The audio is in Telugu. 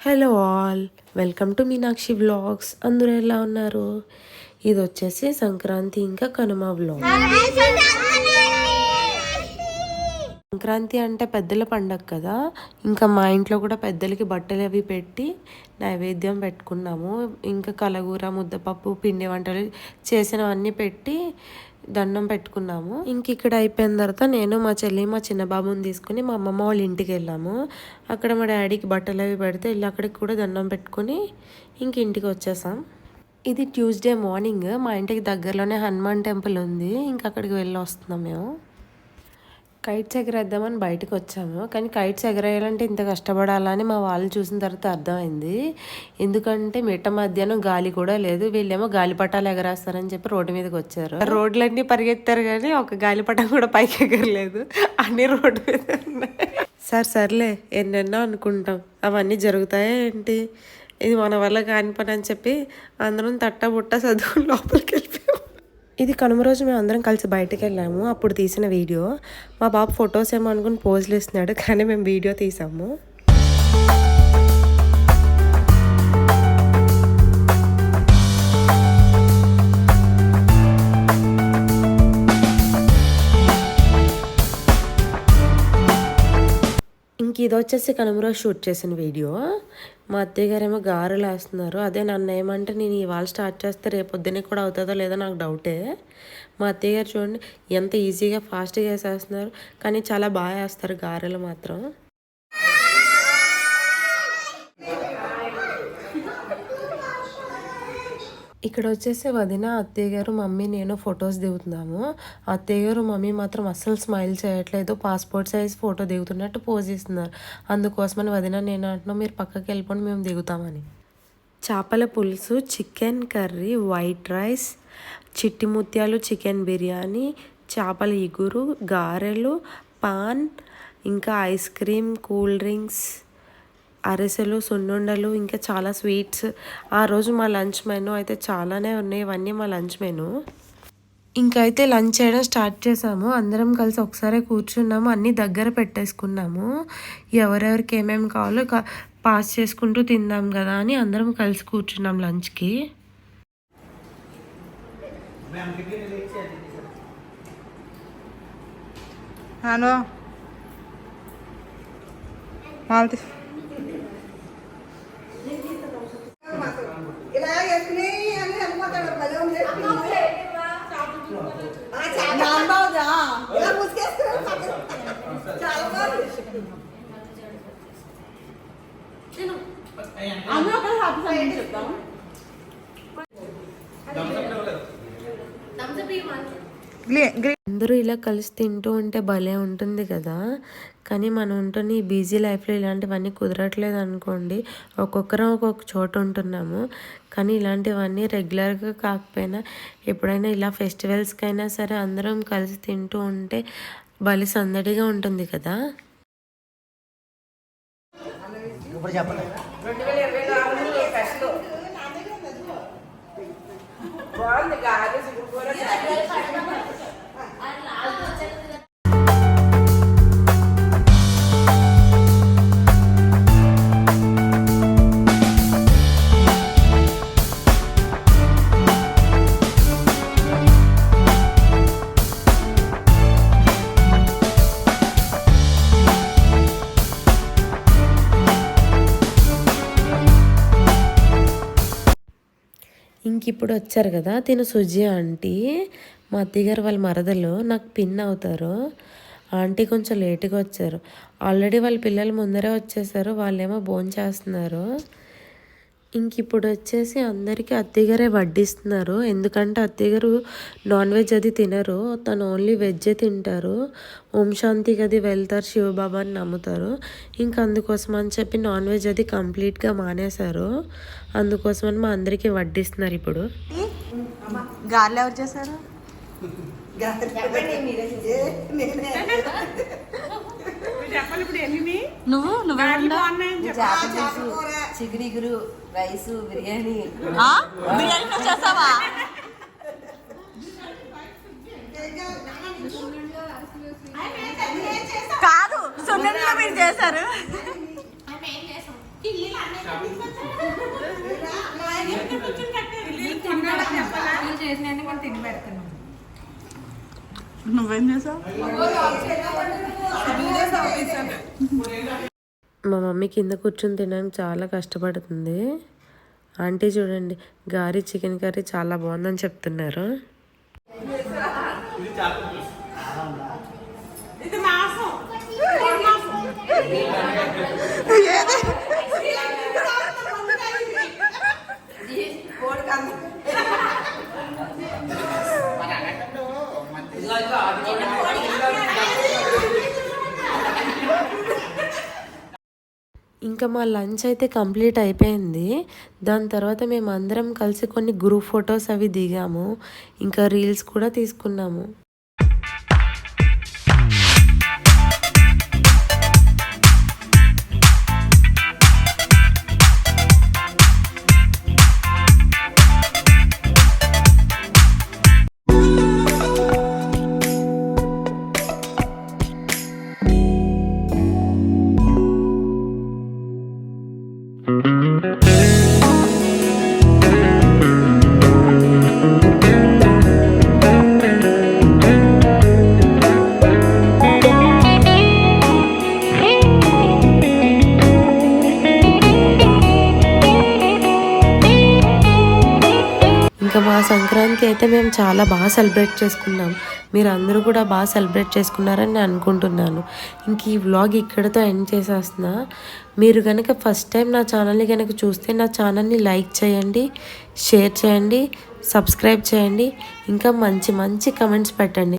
Hello all welcome to Meenakshi vlogs. అందరూ ఎలా ఉన్నారు? ఇది వచ్చేసి సంక్రాంతి ఇంకా కనుమ వ్లాగ్. సంక్రాంతి అంటే పెద్దల పండగ కదా. ఇంకా మా ఇంట్లో కూడా పెద్దలకి బట్టలు అవి పెట్టి నైవేద్యం పెట్టుకున్నాము. ఇంకా కలగూర ముద్దపప్పు పిండి వంటలు చేసినవన్నీ పెట్టి దండం పెట్టుకున్నాము. ఇంక ఇక్కడ అయిపోయిన తర్వాత నేను మా చెల్లి మా చిన్న బాబుని తీసుకుని మా అమ్మమ్మ వాళ్ళ ఇంటికి వెళ్ళాము. అక్కడ మా డాడీకి బట్టలు అవి పెడితే వెళ్ళి అక్కడికి కూడా దండం పెట్టుకుని ఇంక ఇంటికి వచ్చేసాం. ఇది ట్యూస్డే మార్నింగ్. మా ఇంటికి దగ్గరలోనే హనుమాన్ టెంపుల్ ఉంది. ఇంకా అక్కడికి వెళ్ళి వస్తున్నాం మేము. కైట్స్ ఎగరేద్దామని బయటకు వచ్చాము. కానీ కైట్స్ ఎగరేయాలంటే ఇంత కష్టపడాలని మా వాళ్ళు చూసిన తర్వాత అర్థమైంది. ఎందుకంటే మిట్ట మధ్యాహ్నం గాలి కూడా లేదు. వీళ్ళేమో గాలిపటాలు ఎగరేస్తారని చెప్పి రోడ్డు మీదకి వచ్చారు. రోడ్లన్నీ పరిగెత్తారు కానీ ఒక గాలిపటం కూడా పైకి ఎగరలేదు. అన్ని రోడ్డు మీద సార్ సర్లే ఎన్నెన్నో అనుకుంటాం. అవన్నీ జరుగుతాయా ఏంటి? ఇది మన వల్ల కాని పని అని చెప్పి అందరం తట్ట బుట్ట చదువు లోపలికి వెళ్ళిపోయి. ఇది కనుమ రోజు మేము అందరం కలిసి బయటకు వెళ్ళాము. అప్పుడు తీసిన వీడియో. మా బాబు ఫొటోస్ ఏమో అనుకుని పోజులు ఇస్తున్నాడు కానీ మేము వీడియో తీసాము. ఇది వచ్చేసి కనుమరో షూట్ చేసిన వీడియో. మా అత్తయ్య గారేమో గారెలు వేస్తున్నారు. అదే నన్ను ఏమంటే నేను ఇవాళ స్టార్ట్ చేస్తే రేపు పొద్దున్నే కూడా అవుతుందో లేదో నాకు డౌటే. మా అత్తయ్య గారు చూడండి ఎంత ఈజీగా ఫాస్ట్గా వేసేస్తున్నారు. కానీ చాలా బాగా వేస్తారు గారెలు మాత్రం. ఇక్కడ వచ్చేసి వదిన అత్తయ్య గారు మమ్మీ నేను ఫొటోస్ దిగుతున్నాము. అత్తయ్య గారు మమ్మీ మాత్రం అస్సలు స్మైల్ చేయట్లేదు. పాస్పోర్ట్ సైజ్ ఫోటో దిగుతున్నట్టు పోజ్ ఇస్తున్నారు అందుకోసమని వదిన నేను అంటున్నాం మీరు పక్కకి వెళ్ళిపోండి మేము దిగుతామని. చేపల పులుసు చికెన్ కర్రీ వైట్ రైస్ చిట్టి ముత్యాలు చికెన్ బిర్యానీ చేపల ఇగురు గారెలు పాన్ ఇంకా ఐస్ క్రీమ్ కూల్ డ్రింక్స్. అరిసెలు సున్నుండలు ఇంకా చాలా స్వీట్స్. ఆ రోజు మా లంచ్ మెను అయితే చాలానే ఉన్నాయి. ఇవన్నీ మా లంచ్ మెను. ఇంకైతే లంచ్ చేయడం స్టార్ట్ చేసాము. అందరం కలిసి ఒకసారి కూర్చున్నాము. అన్నీ దగ్గర పెట్టేసుకున్నాము. ఎవరెవరికి ఏమేమి కావాలో పాస్ చేసుకుంటూ తిందాం కదా అని అందరం కలిసి కూర్చున్నాం లంచ్కి. హలో. మాల్తీ ఇలా వేసుకుని అని అనుకుంటాడు భలే ఉంది చాలా బాగుందా ఇలా ముసుకేసుకుని చాలా బాగుంది అందరూ ఒకరు హ్యాపీ సండే చెప్తాం అందరూ ఇలా కలిసి తింటూ ఉంటే భలే ఉంటుంది కదా? కానీ మనం ఉంటున్న ఈ బిజీ లైఫ్లో ఇలాంటివన్నీ కుదరట్లేదు అనుకోండి. ఒక్కొక్కరం ఒక్కొక్క చోట ఉంటున్నాము. కానీ ఇలాంటివన్నీ రెగ్యులర్గా కాకపోయినా ఎప్పుడైనా ఇలా ఫెస్టివల్స్కైనా సరే అందరం కలిసి తింటూ ఉంటే భలే సందడిగా ఉంటుంది కదా? ఇప్పుడు చెప్పండి రెండు వేల ఇరవై నాలుగు ఫస్ట్ బాగుంది గాలి ఇంక ఇప్పుడు వచ్చారు కదా తిను సుజి ఆంటీ. మా అత్తయ్యగారు వాళ్ళ మరదలు నాకు పిన్ అవుతారు. ఆంటీ కొంచెం లేటుగా వచ్చారు. ఆల్రెడీ వాళ్ళ పిల్లలు ముందరే వచ్చేసారు వాళ్ళేమో భోంచేస్తున్నారు. చేస్తున్నారు ఇంక ఇప్పుడు వచ్చేసి అందరికీ అత్తయ్యగారే వడ్డిస్తున్నారు. ఎందుకంటే అత్తయ్యగారు నాన్ వెజ్ అది తినరు. తను ఓన్లీ వెజ్జే తింటారు. ఓం శాంతికి అది వెళ్తారు శివబాబా అని నమ్ముతారు. ఇంకా అందుకోసం అని చెప్పి నాన్ వెజ్ అది కంప్లీట్గా మానేశారు. అందుకోసమని మా అందరికీ వడ్డిస్తున్నారు ఇప్పుడు. గార్లు ఎవరు చేశారు? నువ్వు నువ్వే చిగురిగురు రైసు బిర్యానీ బిర్యానీ చేసావా కాదు సున్నుండలో మీరు చేశారు నువ్వేం చేసావు మా మమ్మీ కింద కూర్చొని తినడానికి చాలా కష్టపడుతుంది. ఆంటీ చూడండి గారి చికెన్ కర్రీ చాలా బాగుందని చెప్తున్నారు. ఇంకా మా లంచ్ అయితే కంప్లీట్ అయిపోయింది. దాని తర్వాత మేము అందరం కలిసి కొన్ని గ్రూప్ ఫొటోస్ అవి దిగాము. ఇంకా రీల్స్ కూడా తీసుకున్నాము. thank you ఆ సంక్రాంతి అయితే మేము చాలా బాగా సెలబ్రేట్ చేసుకున్నాం. మీరు అందరూ కూడా బాగా సెలబ్రేట్ చేసుకున్నారని నేను అనుకుంటున్నాను. ఇంక ఈ వ్లాగ్ ఇక్కడతో ఎండ్ చేసేస్తున్నా. మీరు కనుక ఫస్ట్ టైం నా ఛానల్ని కనుక చూస్తే నా ఛానల్ని లైక్ చేయండి షేర్ చేయండి సబ్స్క్రైబ్ చేయండి. ఇంకా మంచి మంచి కమెంట్స్ పెట్టండి.